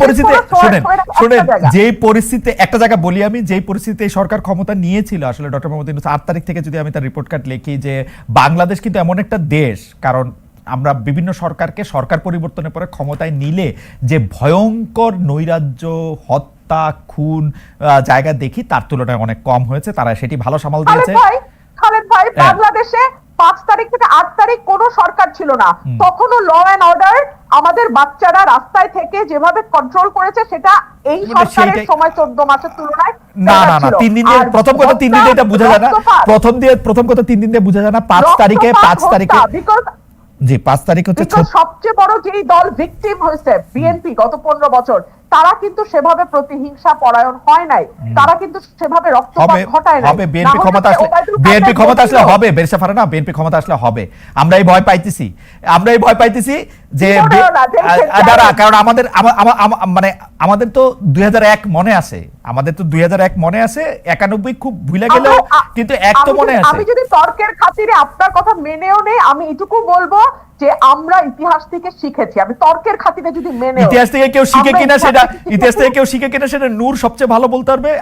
পরিস্থিতিতে একটা শুনেন শুনেন জায়গা। যেই পরিস্থিতি একটা জায়গা বলি আমি যেই পরিস্থিতিতে সরকার ক্ষমতা নিয়েছিল আসলে ডক্টর মোহাম্মদ ইউনূস আট তারিখ থেকে যদি আমি তার রিপোর্ট কার্ড লিখি যে বাংলাদেশ কিন্তু এমন একটা দেশ কারণ আমরা বিভিন্ন সরকারকে সরকার পরিবর্তনের পরে ক্ষমতায় নিলে যে ভয়ঙ্কর নৈরাজ্য হত্যা খুন জায়গা দেখি তার তুলনায় অনেক কম হয়েছে তারা সেটি ভালো সামাল দিয়েছে খালেদ ভাই হ্যাঁ। বাংলাদেশে পাঁচ তারিখ থেকে আট তারিখ কোন সরকার ছিল না। তখনও ল অ্যান্ড অর্ডার আমাদের বাচ্চারা রাস্তায় থেকে যেভাবে কন্ট্রোল করেছে সেটা এই মানে সরকারের সময় চোদ্দ মাসের তুলনায় না না না তিন দিন প্রথম কথা তিন দিন এটা বোঝা যায় না। প্রথম দিয়ে প্রথম কথা তিন দিন দিয়ে বোঝা যায় না। পাঁচ তারিখে পাঁচ তারিখে জি পাঁচ তারিখ হচ্ছে সবচেয়ে বড় যেই দল ভিকটিম হয়েছে বিএনপি গত পনেরো বছর তারা কিন্তু সেভাবে প্রতিহিংসা পরায়ণ হয় নাই। তারা কিন্তু সেভাবে রক্তপাত ঘটায় নাই। হবে বিএনপি ক্ষমতা আসলে বিএনপি ক্ষমতা আসলে হবে বেরসা ফারা না বিএনপি ক্ষমতা আসলে হবে। আমরা এই ভয় পাইতেছি। আমরা এই ভয় পাইতেছি যে না, দাঁড়া কারণ আমাদের আমা- আমা- আমা- মানে আমাদের তো দুই হাজার এক মনে আছে। আমাদের তো দুই হাজার এক মনে আছে একানব্বই খুব ভুলে আ- কিন্তু এক তো মনে আছে। আমি যদি তর্কের খাতিরে আপনার কথা মেনেও নেই আমি এটুকু বলব যে আমরা ইতিহাস থেকে শিখেছি আমি তর্কের খাতিরে যদি মেনে ইতিহাস থেকে কেউ শিখে কিনা সেটা ইতিহাস থেকে কেউ শিখে কিনা সেটা নূর সবচেয়ে ভালো বলতে পারবে।